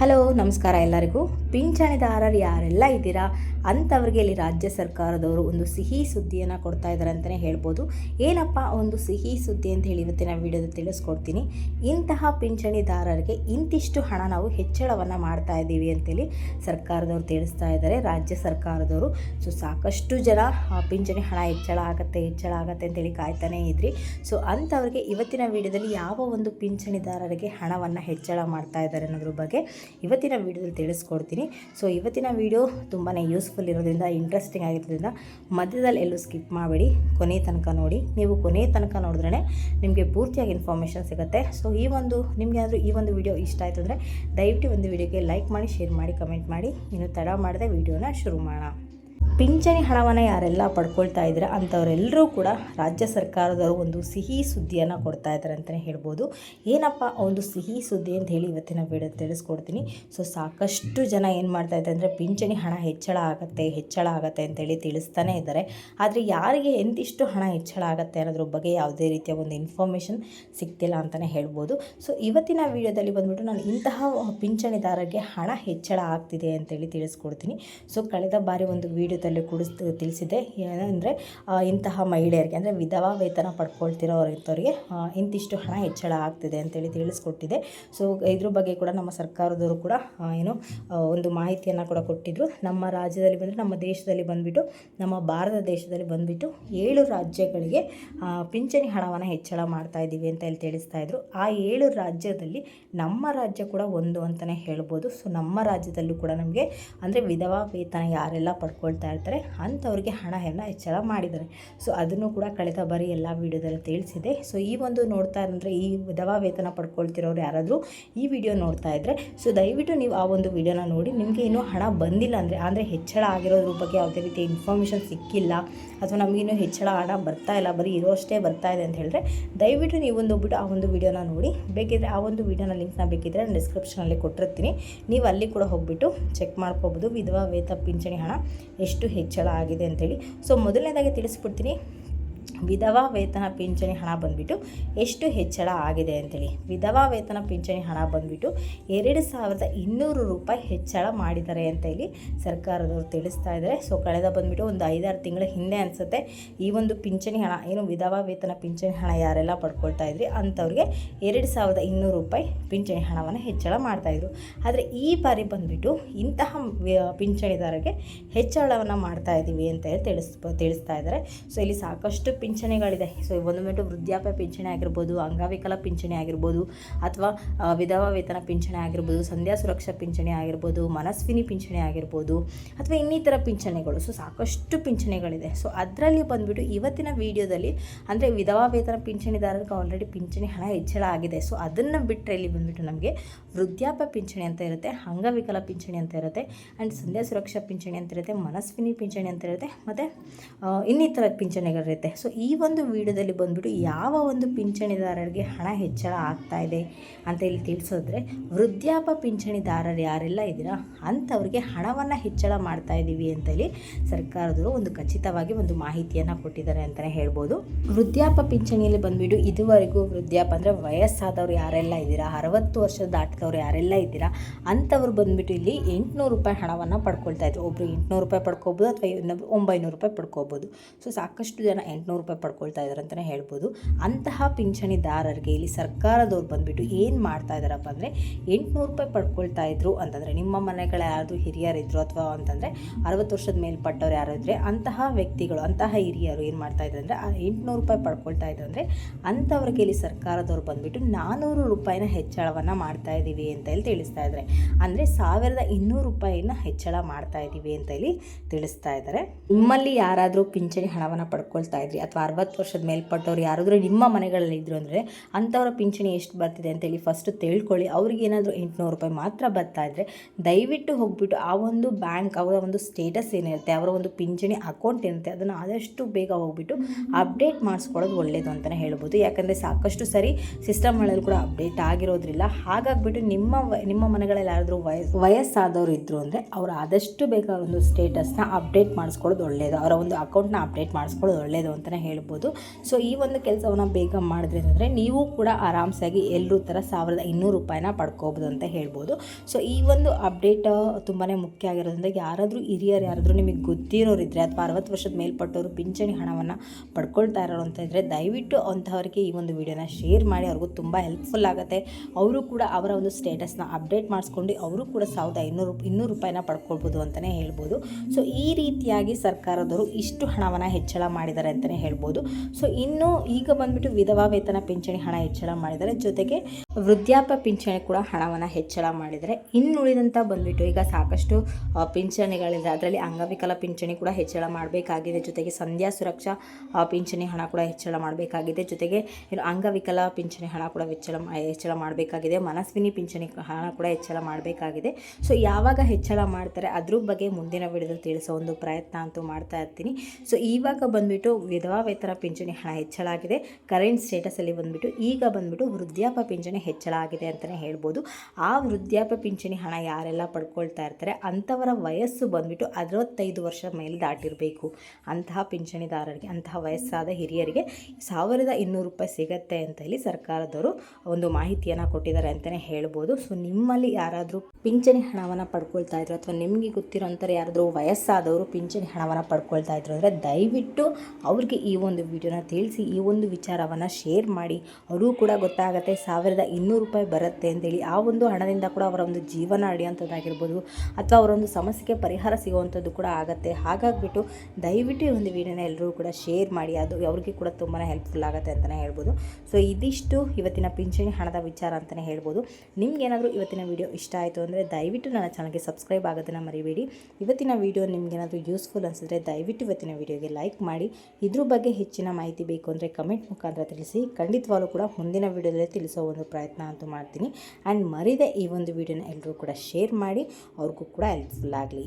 Hello, ನಮಸ್ಕಾರ ಎಲ್ಲರಿಗೂ. ಪಿಂಚಣಿದಾರರು ಯಾರೆಲ್ಲ ಇದ್ದೀರಾ? ಅಂಥವ್ರಿಗೆ ಇಲ್ಲಿ ರಾಜ್ಯ ಸರ್ಕಾರದವರು ಒಂದು ಸಿಹಿ ಸುದ್ದಿಯನ್ನು ಕೊಡ್ತಾ ಇದ್ದಾರೆ ಅಂತಲೇ ಹೇಳ್ಬೋದು. ಏನಪ್ಪ ಒಂದು ಸಿಹಿ ಸುದ್ದಿ ಅಂತ ಹೇಳಿ ಇವತ್ತಿನ ವಿಡಿಯೋದಲ್ಲಿ ತಿಳಿಸ್ಕೊಡ್ತೀನಿ. ಇಂತಹ ಪಿಂಚಣಿದಾರರಿಗೆ ಇಂತಿಷ್ಟು ಹಣ ನಾವು ಹೆಚ್ಚಳವನ್ನು ಮಾಡ್ತಾ ಇದ್ದೀವಿ ಅಂತೇಳಿ ಸರ್ಕಾರದವರು ತಿಳಿಸ್ತಾ ಇದ್ದಾರೆ, ರಾಜ್ಯ ಸರ್ಕಾರದವರು. ಸೊ ಸಾಕಷ್ಟು ಜನ ಪಿಂಚಣಿ ಹಣ ಹೆಚ್ಚಳ ಆಗತ್ತೆ, ಹೆಚ್ಚಳ ಆಗುತ್ತೆ ಅಂತೇಳಿ ಕಾಯ್ತಾನೇ ಇದ್ರಿ. ಸೊ ಅಂಥವ್ರಿಗೆ ಇವತ್ತಿನ ವಿಡಿಯೋದಲ್ಲಿ ಯಾವ ಒಂದು ಪಿಂಚಣಿದಾರರಿಗೆ ಹಣವನ್ನು ಹೆಚ್ಚಳ ಮಾಡ್ತಾ ಇದ್ದಾರೆ ಅನ್ನೋದ್ರ ಬಗ್ಗೆ ಇವತ್ತಿನ ವೀಡಿಯೋದಲ್ಲಿ ತಿಳಿಸ್ಕೊಡ್ತೀನಿ. ಸೊ ಇವತ್ತಿನ ವಿಡಿಯೋ ತುಂಬಾ ಯೂಸ್ಫುಲ್ ಇರೋದ್ರಿಂದ ಇಂಟ್ರೆಸ್ಟಿಂಗ್ ಆಗಿರೋದ್ರಿಂದ ಮಧ್ಯದಲ್ಲಿ ಎಲ್ಲೂ ಸ್ಕಿಪ್ ಮಾಡಬೇಡಿ. ಕೊನೆ ತನಕ ನೋಡಿ. ನೀವು ಕೊನೆ ತನಕ ನೋಡಿದ್ರೆ ನಿಮಗೆ ಪೂರ್ತಿಯಾಗಿ ಇನ್ಫಾರ್ಮೇಷನ್ ಸಿಗುತ್ತೆ. ಸೊ ಈ ಒಂದು, ನಿಮಗೆ ಆದರೂ ಈ ಒಂದು ವಿಡಿಯೋ ಇಷ್ಟ ಆಯಿತು ಅಂದರೆ ದಯವಿಟ್ಟು ಒಂದು ವಿಡಿಯೋಗೆ ಲೈಕ್ ಮಾಡಿ ಶೇರ್ ಮಾಡಿ ಕಮೆಂಟ್ ಮಾಡಿ. ಇನ್ನು ತಡ ಮಾಡದೆ ವಿಡಿಯೋನ ಶುರು ಮಾಡೋಣ. ಪಿಂಚಣಿ ಹಣವನ್ನು ಯಾರೆಲ್ಲ ಪಡ್ಕೊಳ್ತಾ ಇದ್ದಾರೆ ಅಂಥವರೆಲ್ಲರೂ ಕೂಡ ರಾಜ್ಯ ಸರ್ಕಾರದವರು ಒಂದು ಸಿಹಿ ಸುದ್ದಿಯನ್ನು ಕೊಡ್ತಾ ಇದ್ದಾರೆ ಅಂತಲೇ ಹೇಳ್ಬೋದು. ಏನಪ್ಪ ಒಂದು ಸಿಹಿ ಸುದ್ದಿ ಅಂತ ಹೇಳಿ ಇವತ್ತಿನ ವಿಡಿಯೋ ತಿಳಿಸ್ಕೊಡ್ತೀನಿ. ಸೊ ಸಾಕಷ್ಟು ಜನ ಏನು ಮಾಡ್ತಾ ಇದ್ದಾರೆ ಅಂದರೆ ಪಿಂಚಣಿ ಹಣ ಹೆಚ್ಚಳ ಆಗುತ್ತೆ ಹೆಚ್ಚಳ ಆಗುತ್ತೆ ಅಂತೇಳಿ ತಿಳಿಸ್ತಾನೆ ಇದ್ದಾರೆ. ಆದರೆ ಯಾರಿಗೆ ಎಂತಿಷ್ಟು ಹಣ ಹೆಚ್ಚಳ ಆಗುತ್ತೆ ಅನ್ನೋದ್ರ ಬಗ್ಗೆ ಯಾವುದೇ ರೀತಿಯ ಒಂದು ಇನ್ಫಾರ್ಮೇಷನ್ ಸಿಗ್ತಿಲ್ಲ ಅಂತಲೇ ಹೇಳ್ಬೋದು. ಸೊ ಇವತ್ತಿನ ವಿಡಿಯೋದಲ್ಲಿ ಬಂದ್ಬಿಟ್ಟು ನಾನು ಇಂತಹ ಪಿಂಚಣಿದಾರರಿಗೆ ಹಣ ಹೆಚ್ಚಳ ಆಗ್ತಿದೆ ಅಂತೇಳಿ ತಿಳಿಸ್ಕೊಡ್ತೀನಿ. ಸೊ ಕಳೆದ ಬಾರಿ ಒಂದು ವಿಡಿಯೋದಲ್ಲಿ ಕೂಡ ತಿಳಿಸಿದೆ. ಏನಂದರೆ ಇಂತಹ ಮಹಿಳೆಯರಿಗೆ, ಅಂದರೆ ವಿಧವಾ ವೇತನ ಪಡ್ಕೊಳ್ತಿರೋರಂಥವ್ರಿಗೆ ಇಂತಿಷ್ಟು ಹಣ ಹೆಚ್ಚಳ ಆಗ್ತಿದೆ ಅಂತೇಳಿ ತಿಳಿಸ್ಕೊಟ್ಟಿದೆ. ಸೊ, ಇದ್ರ ಬಗ್ಗೆ ಕೂಡ ನಮ್ಮ ಸರ್ಕಾರದವರು ಕೂಡ ಏನು ಒಂದು ಮಾಹಿತಿಯನ್ನು ಕೂಡ ಕೊಟ್ಟಿದ್ದರು ನಮ್ಮ ರಾಜ್ಯದಲ್ಲಿ ಬಂದರೆ, ನಮ್ಮ ದೇಶದಲ್ಲಿ ಬಂದುಬಿಟ್ಟು, ನಮ್ಮ ಭಾರತ ದೇಶದಲ್ಲಿ ಬಂದುಬಿಟ್ಟು ಏಳು ರಾಜ್ಯಗಳಿಗೆ ಪಿಂಚಣಿ ಹಣವನ್ನು ಹೆಚ್ಚಳ ಮಾಡ್ತಾ ಇದ್ದೀವಿ ಅಂತ ಹೇಳಿ ತಿಳಿಸ್ತಾ ಇದ್ರು. ಆ ಏಳು ರಾಜ್ಯದಲ್ಲಿ ನಮ್ಮ ರಾಜ್ಯ ಕೂಡ ಒಂದು ಅಂತಲೇ ಹೇಳ್ಬೋದು. ಸೊ, ನಮ್ಮ ರಾಜ್ಯದಲ್ಲೂ ಕೂಡ ನಮಗೆ, ಅಂದರೆ ವಿಧವಾ ವೇತನ ಯಾರೆಲ್ಲ ಪಡ್ಕೊಳ್ತಾ ಅಂಥವ್ರಿಗೆ ಹಣ ಎಲ್ಲ ಹೆಚ್ಚಳ ಮಾಡಿದ್ದಾರೆ. ಸೊ ಅದನ್ನು ಕೂಡ ಕಳೆದ ಬಾರಿ ಎಲ್ಲ ವಿಡಿಯೋದಲ್ಲಿ ತಿಳಿಸಿದೆ. ಸೊ ಈ ಒಂದು ನೋಡ್ತಾ ಅಂದರೆ ಈ ವಿಧವಾ ವೇತನ ಪಡ್ಕೊಳ್ತಿರೋರು ಯಾರಾದರೂ ಈ ವಿಡಿಯೋ ನೋಡ್ತಾ ಇದ್ದರೆ ಸೊ ದಯವಿಟ್ಟು ನೀವು ಆ ಒಂದು ವಿಡಿಯೋನ ನೋಡಿ. ನಿಮಗೆ ಇನ್ನೂ ಹಣ ಬಂದಿಲ್ಲ ಅಂದರೆ ಅಂದರೆ ಹೆಚ್ಚಳ ಆಗಿರೋದ್ರ ಬಗ್ಗೆ ಯಾವುದೇ ರೀತಿ ಇನ್ಫಾರ್ಮೇಷನ್ ಸಿಕ್ಕಿಲ್ಲ, ಅಥವಾ ನಮಗಿನ್ನೂ ಹೆಚ್ಚಳ ಹಣ ಬರ್ತಾ ಇಲ್ಲ, ಬರೀ ಇರೋಷ್ಟೇ ಬರ್ತಾ ಇದೆ ಅಂತ ಹೇಳಿದ್ರೆ, ದಯವಿಟ್ಟು ನೀವೊಂದು ಬಿಟ್ಟು ಆ ಒಂದು ವಿಡಿಯೋನ ನೋಡಿ. ಬೇಕಿದ್ರೆ ಆ ಒಂದು ವಿಡಿಯೋನ ಲಿಂಕ್ನ ಬೇಕಿದ್ರೆ ನಾನು ಡಿಸ್ಕ್ರಿಪ್ಷನಲ್ಲಿ ಕೊಟ್ಟಿರ್ತೀನಿ. ನೀವು ಅಲ್ಲಿ ಕೂಡ ಹೋಗ್ಬಿಟ್ಟು ಚೆಕ್ ಮಾಡ್ಕೋಬೋದು. ವಿಧವಾ ವೇತ ಪಿಂಚಣಿ ಹಣ ಎಷ್ಟು ಹೆಚ್ಚಳ ಆಗಿದೆ ಅಂತೇಳಿ. ಸೊ ಮೊದಲನೇದಾಗಿ ತಿಳಿಸ್ಬಿಡ್ತೀನಿ. ವಿಧವಾ ವೇತನ ಪಿಂಚಣಿ ಹಣ ಬಂದುಬಿಟ್ಟು ಎಷ್ಟು ಹೆಚ್ಚಳ ಆಗಿದೆ ಅಂತೇಳಿ. ವಿಧವಾ ವೇತನ ಪಿಂಚಣಿ ಹಣ ಬಂದುಬಿಟ್ಟು ಎರಡು ಸಾವಿರದ ಇನ್ನೂರು ರೂಪಾಯಿ ಹೆಚ್ಚಳ ಮಾಡಿದ್ದಾರೆ ಅಂತ ಹೇಳಿ ಸರ್ಕಾರದವರು ತಿಳಿಸ್ತಾ ಇದ್ದಾರೆ. ಸೊ ಕಳೆದ ಬಂದುಬಿಟ್ಟು ಒಂದು ಐದಾರು ತಿಂಗಳ ಹಿಂದೆ ಅನಿಸುತ್ತೆ ಈ ಒಂದು ಪಿಂಚಣಿ ಹಣ, ಏನು ವಿಧವಾ ವೇತನ ಪಿಂಚಣಿ ಹಣ ಯಾರೆಲ್ಲ ಪಡ್ಕೊಳ್ತಾ ಇದ್ರಿ ಅಂಥವ್ರಿಗೆ ಎರಡು ಸಾವಿರದ ಇನ್ನೂರು ರೂಪಾಯಿ ಪಿಂಚಣಿ ಹಣವನ್ನು ಹೆಚ್ಚಳ ಮಾಡ್ತಾಯಿದ್ರು ಆದರೆ ಈ ಬಾರಿ ಬಂದುಬಿಟ್ಟು ಇಂತಹ ಪಿಂಚಣಿದಾರರಿಗೆ ಹೆಚ್ಚಳವನ್ನು ಮಾಡ್ತಾ ಇದ್ದೀವಿ ಅಂತ ಹೇಳಿ ತಿಳಿಸ್, ತಿಳಿಸ್ತಾ ಇದ್ದಾರೆ. ಸೊ ಇಲ್ಲಿ ಸಾಕಷ್ಟು ಪಿಂಚಣಿಗಳಿದೆ. ಸೊ ಒಂದು ಮೇಟು ವೃದ್ಧಾಪ್ಯ ಪಿಂಚಣಿ ಆಗಿರ್ಬೋದು, ಅಂಗವಿಕಲ ಪಿಂಚಣಿ ಆಗಿರ್ಬೋದು, ಅಥವಾ ವಿಧವಾ ವೇತನ ಪಿಂಚಣಿ ಆಗಿರ್ಬೋದು, ಸಂಧ್ಯಾ ಸುರಕ್ಷಾ ಪಿಂಚಣಿ ಆಗಿರ್ಬೋದು, ಮನಸ್ವಿನಿ ಪಿಂಚಣಿ ಆಗಿರ್ಬೋದು, ಅಥವಾ ಇನ್ನಿತರ ಪಿಂಚಣಿಗಳು. ಸೊ ಸಾಕಷ್ಟು ಪಿಂಚಣಿಗಳಿದೆ. ಸೊ ಅದರಲ್ಲಿ ಬಂದುಬಿಟ್ಟು ಇವತ್ತಿನ ವಿಡಿಯೋದಲ್ಲಿ, ಅಂದರೆ ವಿಧವಾ ವೇತನ ಪಿಂಚಣಿದಾರರಿಗೆ ಆಲ್ರೆಡಿ ಪಿಂಚಣಿ ಹಣ ಹೆಚ್ಚಳ ಆಗಿದೆ. ಸೊ ಅದನ್ನು ಬಿಟ್ಟರೆ ಇಲ್ಲಿ ಬಂದುಬಿಟ್ಟು ನಮಗೆ ವೃದ್ಧಾಪ್ಯ ಪಿಂಚಣಿ ಅಂತ ಇರುತ್ತೆ, ಅಂಗವಿಕಲ ಪಿಂಚಣಿ ಅಂತ ಇರುತ್ತೆ ಆ್ಯಂಡ್ ಸಂಧ್ಯಾ ಸುರಕ್ಷಾ ಪಿಂಚಣಿ ಅಂತ ಇರುತ್ತೆ, ಮನಸ್ವಿನಿ ಪಿಂಚಣಿ ಅಂತ ಇರುತ್ತೆ, ಮತ್ತು ಇನ್ನಿತರ ಪಿಂಚಣಿಗಳಿರುತ್ತೆ. ಸೊ ಈ ಒಂದು ವಿಡಿಯೋದಲ್ಲಿ ಬಂದುಬಿಟ್ಟು ಯಾವ ಒಂದು ಪಿಂಚಣಿದಾರರಿಗೆ ಹಣ ಹೆಚ್ಚಳ ಆಗ್ತಾ ಇದೆ ಅಂತ ಇಲ್ಲಿ ತಿಳಿಸೋದ್ರೆ ವೃದ್ಧಾಪ ಪಿಂಚಣಿದಾರರು ಯಾರೆಲ್ಲ ಇದ್ದೀರಾ, ಅಂಥವ್ರಿಗೆ ಹಣವನ್ನು ಹೆಚ್ಚಳ ಮಾಡ್ತಾ ಇದ್ದೀವಿ ಅಂತೇಳಿ ಸರ್ಕಾರದವರು ಒಂದು ಖಚಿತವಾಗಿ ಒಂದು ಮಾಹಿತಿಯನ್ನು ಕೊಟ್ಟಿದ್ದಾರೆ ಅಂತಲೇ ಹೇಳ್ಬೋದು. ವೃದ್ಧಾಪ ಪಿಂಚಣಿಯಲ್ಲಿ ಬಂದುಬಿಟ್ಟು ಇದುವರೆಗೂ ವೃದ್ಧಾಪ ಅಂದರೆ ವಯಸ್ಸಾದವ್ರು ಯಾರೆಲ್ಲ ಇದ್ದೀರಾ, ಅರವತ್ತು ವರ್ಷ ದಾಟಿದವ್ರು ಯಾರೆಲ್ಲ ಇದ್ದೀರಾ, ಅಂಥವ್ರು ಬಂದ್ಬಿಟ್ಟು ಇಲ್ಲಿ ಎಂಟುನೂರು ರೂಪಾಯಿ ಹಣವನ್ನು ಪಡ್ಕೊಳ್ತಾ ಇದ್ರು. ಒಬ್ಬರು ಎಂಟುನೂರು ರೂಪಾಯಿ ಪಡ್ಕೋಬೋದು ಅಥವಾ ಇನ್ನೊಬ್ರು ಒಂಬೈನೂರು ರೂಪಾಯಿ ಪಡ್ಕೋಬೋದು. ಸೊ ಸಾಕಷ್ಟು ಜನ ಎಂಟುನೂರು ರೂಪಾಯಿ ಪಡ್ಕೊಳ್ತಾ ಇದ್ದಾರೆ ಅಂತಲೇ ಹೇಳ್ಬೋದು. ಅಂತಹ ಪಿಂಚಣಿದಾರರಿಗೆ ಇಲ್ಲಿ ಸರ್ಕಾರದವ್ರು ಬಂದ್ಬಿಟ್ಟು ಏನು ಮಾಡ್ತಾ ಇದ್ದಾರಪ್ಪ ಅಂದರೆ, ಎಂಟುನೂರು ರೂಪಾಯಿ ಪಡ್ಕೊಳ್ತಾ ಇದ್ರು ಅಂತಂದರೆ, ನಿಮ್ಮ ಮನೆಗಳ ಯಾರಾದರೂ ಹಿರಿಯರಿದ್ರು ಅಥವಾ ಅಂತಂದರೆ, ಅರವತ್ತು ವರ್ಷದ ಮೇಲ್ಪಟ್ಟವ್ರು ಯಾರು ಇದ್ದರೆ ಅಂತಹ ವ್ಯಕ್ತಿಗಳು, ಅಂತಹ ಹಿರಿಯರು ಏನು ಮಾಡ್ತಾ ಇದ್ದಾರೆ ಅಂದರೆ, ಆ ಎಂಟುನೂರು ರೂಪಾಯಿ ಪಡ್ಕೊಳ್ತಾ ಇದ್ರು ಅಂದರೆ, ಅಂಥವ್ರಿಗೆ ಇಲ್ಲಿ ಸರ್ಕಾರದವ್ರು ಬಂದುಬಿಟ್ಟು ನಾನ್ನೂರು ರೂಪಾಯಿನ ಹೆಚ್ಚಳವನ್ನು ಮಾಡ್ತಾ ಅಂತ ಹೇಳಿ ತಿಳಿಸ್ತಾ ಇದ್ದಾರೆ. ಅಂದರೆ ಸಾವಿರದ ಇನ್ನೂರು ರೂಪಾಯಿನ ಹೆಚ್ಚಳ ಮಾಡ್ತಾ ಇದ್ದೀವಿ ಅಂತ ಹೇಳಿ ತಿಳಿಸ್ತಾ ಇದ್ದಾರೆ. ನಿಮ್ಮಲ್ಲಿ ಯಾರಾದರೂ ಪಿಂಚಣಿ ಹಣವನ್ನು ಪಡ್ಕೊಳ್ತಾ ಇದ್ರಿ, ಅಥವಾ ಅರವತ್ತು ವರ್ಷದ ಮೇಲ್ಪಟ್ಟವ್ರು ಯಾರಾದರೂ ನಿಮ್ಮ ಮನೆಗಳಲ್ಲಿ ಇದ್ರು ಅಂದರೆ ಅಂಥವ್ರ ಪಿಂಚಣಿ ಎಷ್ಟು ಬರ್ತಿದೆ ಅಂತೇಳಿ ಫಸ್ಟು ತಿಳ್ಕೊಳ್ಳಿ. ಅವ್ರಿಗೆ ಏನಾದರೂ ಎಂಟುನೂರು ರೂಪಾಯಿ ಮಾತ್ರ ಬರ್ತಾ ಇದ್ದರೆ ದಯವಿಟ್ಟು ಹೋಗ್ಬಿಟ್ಟು ಆ ಒಂದು ಬ್ಯಾಂಕ್, ಅವರ ಒಂದು ಸ್ಟೇಟಸ್ ಏನಿರುತ್ತೆ, ಅವರ ಒಂದು ಪಿಂಚಣಿ ಅಕೌಂಟ್ ಏನಿರುತ್ತೆ, ಅದನ್ನು ಆದಷ್ಟು ಬೇಗ ಹೋಗ್ಬಿಟ್ಟು ಅಪ್ಡೇಟ್ ಮಾಡಿಸ್ಕೊಳ್ಳೋದು ಒಳ್ಳೆಯದು ಅಂತಲೇ ಹೇಳ್ಬೋದು. ಯಾಕಂದರೆ ಸಾಕಷ್ಟು ಸರಿ ಸಿಸ್ಟಮ್ಗಳಲ್ಲಿ ಕೂಡ ಅಪ್ಡೇಟ್ ಆಗಿರೋದ್ರಿಲ್ಲ. ಹಾಗಾಗ್ಬಿಟ್ಟು ಬಂದುಬಿಟ್ಟು ನಿಮ್ಮ ನಿಮ್ಮ ಮನೆಗಳಲ್ಲಿ ಯಾರಾದರೂ ವಯಸ್, ವಯಸ್ಸಾದವರು ಇದ್ದರು ಅಂದರೆ ಅವರು ಆದಷ್ಟು ಬೇಗ ಒಂದು ಸ್ಟೇಟಸ್ನ ಅಪ್ಡೇಟ್ ಮಾಡಿಸ್ಕೊಳ್ಳೋದು ಒಳ್ಳೆಯದು ಅವರ ಒಂದು ಅಕೌಂಟ್ನ ಅಪ್ಡೇಟ್ ಮಾಡಿಸ್ಕೊಳ್ಳೋದು ಒಳ್ಳೆಯದು ಅಂತಲೇ ಹೇಳ್ಬೋದು. ಸೊ ಈ ಒಂದು ಕೆಲಸವನ್ನು ಬೇಗ ಮಾಡಿದ್ರೆ ಅಂದರೆ ನೀವು ಕೂಡ ಆರಾಮ್ಸಾಗಿ ಎಲ್ಲರೂ ಥರ ಸಾವಿರದ ಇನ್ನೂರು ರೂಪಾಯಿನ ಪಡ್ಕೋಬೋದು ಅಂತ ಹೇಳ್ಬೋದು. ಸೊ ಈ ಒಂದು ಅಪ್ಡೇಟ್ ತುಂಬಾ ಮುಖ್ಯ ಆಗಿರೋದ್ರಿಂದ ಯಾರಾದರೂ ಹಿರಿಯರು ಯಾರಾದರೂ ನಿಮಗೆ ಗೊತ್ತಿರೋರಿದ್ದರೆ ಅಥವಾ ಅರವತ್ತು ವರ್ಷದ ಮೇಲ್ಪಟ್ಟವರು ಪಿಂಚಣಿ ಹಣವನ್ನು ಪಡ್ಕೊಳ್ತಾ ಇರೋರು ಅಂತ ಇದ್ದರೆ ದಯವಿಟ್ಟು ಅಂಥವ್ರಿಗೆ ಈ ಒಂದು ವಿಡಿಯೋನ ಶೇರ್ ಮಾಡಿ. ಅವ್ರಿಗೂ ತುಂಬ ಹೆಲ್ಪ್ಫುಲ್ ಆಗುತ್ತೆ. ಅವರು ಕೂಡ ಅವರ ಒಂದು ಸ್ಟೇಟಸ್ನ ಅಪ್ಡೇಟ್ ಮಾಡಿಸ್ಕೊಂಡು ಅವರು ಕೂಡ ಸಾವಿರದ ಐನೂರು ಇನ್ನೂರು ರೂಪಾಯಿನ ಪಡ್ಕೊಳ್ಬೋದು ಅಂತಲೇ ಹೇಳ್ಬೋದು. ಸೊ, ಈ ರೀತಿಯಾಗಿ ಸರ್ಕಾರದವರು ಇಷ್ಟು ಹಣವನ್ನು ಹೆಚ್ಚಳ ಮಾಡಿದ್ದಾರೆ ಅಂತಲೇ ಹೇಳ್ಬೋದು. ಸೊ, ಇನ್ನು ಈಗ ಬಂದ್ಬಿಟ್ಟು ವಿಧವಾ ವೇತನ, ಪಿಂಚಣಿ ಹಣ ಹೆಚ್ಚಳ ಮಾಡಿದ್ದಾರೆ. ಜೊತೆಗೆ ವೃದ್ಧಾಪ್ಯ ಪಿಂಚಣಿ ಕೂಡ ಹಣವನ್ನು ಹೆಚ್ಚಳ ಮಾಡಿದರೆ ಇನ್ನುಳಿದಂಥ ಬಂದ್ಬಿಟ್ಟು ಈಗ ಸಾಕಷ್ಟು ಪಿಂಚಣಿಗಳಿದೆ ಅದರಲ್ಲಿ ಅಂಗವಿಕಲ ಪಿಂಚಣಿ ಕೂಡ ಹೆಚ್ಚಳ ಮಾಡಬೇಕಾಗಿದೆ. ಜೊತೆಗೆ ಸಂಧ್ಯಾ ಸುರಕ್ಷಾ ಪಿಂಚಣಿ ಹಣ ಕೂಡ ಹೆಚ್ಚಳ ಮಾಡಬೇಕಾಗಿದೆ. ಜೊತೆಗೆ ಏನು ಅಂಗವಿಕಲ ಪಿಂಚಣಿ ಹಣ ಕೂಡ ಹೆಚ್ಚಳ ಹೆಚ್ಚಳ ಮಾಡಬೇಕಾಗಿದೆ. ಮನಸ್ವಿನಿ ಪಿಂಚಣಿ ಹಣ ಕೂಡ ಹೆಚ್ಚಳ ಮಾಡಬೇಕಾಗಿದೆ. ಸೊ, ಯಾವಾಗ ಹೆಚ್ಚಳ ಮಾಡ್ತಾರೆ ಅದ್ರ ಬಗ್ಗೆ ಮುಂದಿನ ವಿಡಿಯೋದಲ್ಲಿ ತಿಳಿಸೋ ಒಂದು ಪ್ರಯತ್ನ ಅಂತೂ ಮಾಡ್ತಾ ಇರ್ತೀನಿ. ಸೊ ಇವಾಗ ಬಂದ್ಬಿಟ್ಟು ವಿಧವಾ ವೇತನ ಪಿಂಚಣಿ ಹಣ ಹೆಚ್ಚಳ ಆಗಿದೆ. ಕರೆಂಟ್ ಸ್ಟೇಟಸಲ್ಲಿ ಬಂದ್ಬಿಟ್ಟು ಈಗ ಬಂದ್ಬಿಟ್ಟು ವೃದ್ಧಾಪ್ಯ ಪಿಂಚಣಿ ಹೆಚ್ಚಳ ಆಗಿದೆ ಅಂತಲೇ ಹೇಳ್ಬೋದು. ಆ ವೃದ್ಧಾಪ್ಯ ಪಿಂಚಣಿ ಹಣ ಯಾರೆಲ್ಲ ಪಡ್ಕೊಳ್ತಾ ಇರ್ತಾರೆ ಅಂಥವರ ವಯಸ್ಸು ಬಂದ್ಬಿಟ್ಟು ಅರವತ್ತೈದು ವರ್ಷ ಮೇಲೆ ದಾಟಿರಬೇಕು. ಅಂತಹ ಪಿಂಚಣಿದಾರರಿಗೆ, ಅಂತಹ ವಯಸ್ಸಾದ ಹಿರಿಯರಿಗೆ ಸಾವಿರದ ಇನ್ನೂರು ರೂಪಾಯಿ ಸಿಗತ್ತೆ ಅಂತ ಹೇಳಿ ಸರ್ಕಾರದವರು ಒಂದು ಮಾಹಿತಿಯನ್ನು ಕೊಟ್ಟಿದ್ದಾರೆ ಅಂತಲೇ ಹೇಳ್ಬೋದು. ಸೊ ನಿಮ್ಮಲ್ಲಿ ಯಾರಾದರೂ ಪಿಂಚಣಿ ಹಣವನ್ನು ಪಡ್ಕೊಳ್ತಾ ಇದ್ರು ಅಥವಾ ನಿಮಗೆ ಗೊತ್ತಿರೋಂಥವ್ರು ಯಾರಾದರೂ ವಯಸ್ಸಾದವರು ಪಿಂಚಣಿ ಹಣವನ್ನು ಪಡ್ಕೊಳ್ತಾ ಇದ್ರು ಅಂದರೆ ದಯವಿಟ್ಟು ಅವ್ರಿಗೆ ಈ ಒಂದು ವಿಡಿಯೋನ ತಿಳಿಸಿ, ಈ ಒಂದು ವಿಚಾರವನ್ನು ಶೇರ್ ಮಾಡಿ. ಅವರು ಕೂಡ ಗೊತ್ತಾಗುತ್ತೆ, ಸಾವಿರದ ಇನ್ನೂರು ರೂಪಾಯಿ ಬರುತ್ತೆ ಅಂತೇಳಿ ಆ ಒಂದು ಹಣದಿಂದ ಕೂಡ ಅವರ ಒಂದು ಜೀವನ ಅಡಿಯೋಂಥದ್ದಾಗಿರ್ಬೋದು ಅಥವಾ ಅವರ ಒಂದು ಸಮಸ್ಯೆಗೆ ಪರಿಹಾರ ಸಿಗುವಂಥದ್ದು ಕೂಡ ಆಗುತ್ತೆ. ಹಾಗಾಗಿಬಿಟ್ಟು ದಯವಿಟ್ಟು ಈ ಒಂದು ವಿಡಿಯೋನ ಎಲ್ಲರೂ ಕೂಡ ಶೇರ್ ಮಾಡಿ. ಅದು ಅವ್ರಿಗೆ ಕೂಡ ತುಂಬಾ ಹೆಲ್ಪ್ಫುಲ್ ಆಗುತ್ತೆ ಅಂತಲೇ ಹೇಳ್ಬೋದು. ಸೊ ಇದಿಷ್ಟು ಇವತ್ತಿನ ಪಿಂಚಣಿ ಹಣದ ವಿಚಾರ ಅಂತಲೇ ಹೇಳ್ಬೋದು. ನಿಮ್ಗೇನಾದರೂ ಇವತ್ತಿನ ವಿಡಿಯೋ ಇಷ್ಟ ಆಯಿತು ಅಂದರೆ ದಯವಿಟ್ಟು ನನ್ನ ಚಾನಲ್ಗೆ ಸಬ್ಸ್ಕ್ರೈಬ್ ಆಗೋದನ್ನು ಮರಿಬೇಡಿ. ಇವತ್ತಿನ ವಿಡಿಯೋ ನಿಮ್ಗೇನಾದರೂ ಯೂಸ್ಫುಲ್ ಅನಿಸಿದ್ರೆ ದಯವಿಟ್ಟು ಇವತ್ತಿನ ವಿಡಿಯೋಗೆ ಲೈಕ್ ಮಾಡಿ. ಇದ್ರ ಬಗ್ಗೆ ಹೆಚ್ಚಿನ ಮಾಹಿತಿ ಬೇಕು ಅಂದರೆ ಕಮೆಂಟ್ ಮುಖಾಂತರ ತಿಳಿಸಿ. ಖಂಡಿತವಾಗ್ಲೂ ಕೂಡ ಮುಂದಿನ ವಿಡಿಯೋದಲ್ಲಿ ತಿಳಿಸೋ ಒಂದು ಪ್ರಯತ್ನ ಅಂತೂ ಮಾಡ್ತೀನಿ. ಆ್ಯಂಡ್ ಮರಿದೆ ಈ ಒಂದು ವಿಡಿಯೋನ ಎಲ್ಲರೂ ಕೂಡ ಶೇರ್ ಮಾಡಿ, ಅವ್ರಿಗೂ ಕೂಡ ಹೆಲ್ಪ್ಫುಲ್ ಆಗಲಿ.